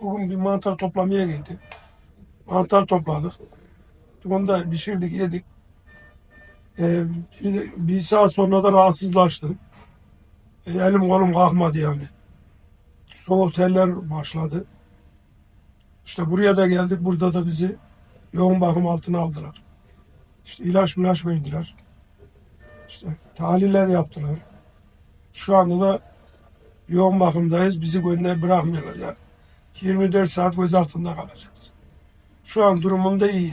Bugün bir mantar toplamaya geldi. Mantar topladık. Onu da pişirdik, yedik. Ee, bir, saat sonra da rahatsızlaştım. E, elim kolum kalkmadı yani. Soğuk teller başladı. İşte buraya da geldik. Burada da bizi yoğun bakım altına aldılar. İşte ilaç ilaç verdiler. İşte tahliller yaptılar. Şu anda da yoğun bakımdayız. Bizi gönder bırakmıyorlar yani. 24 saat göz altında kalacağız. Şu an durumum da iyi.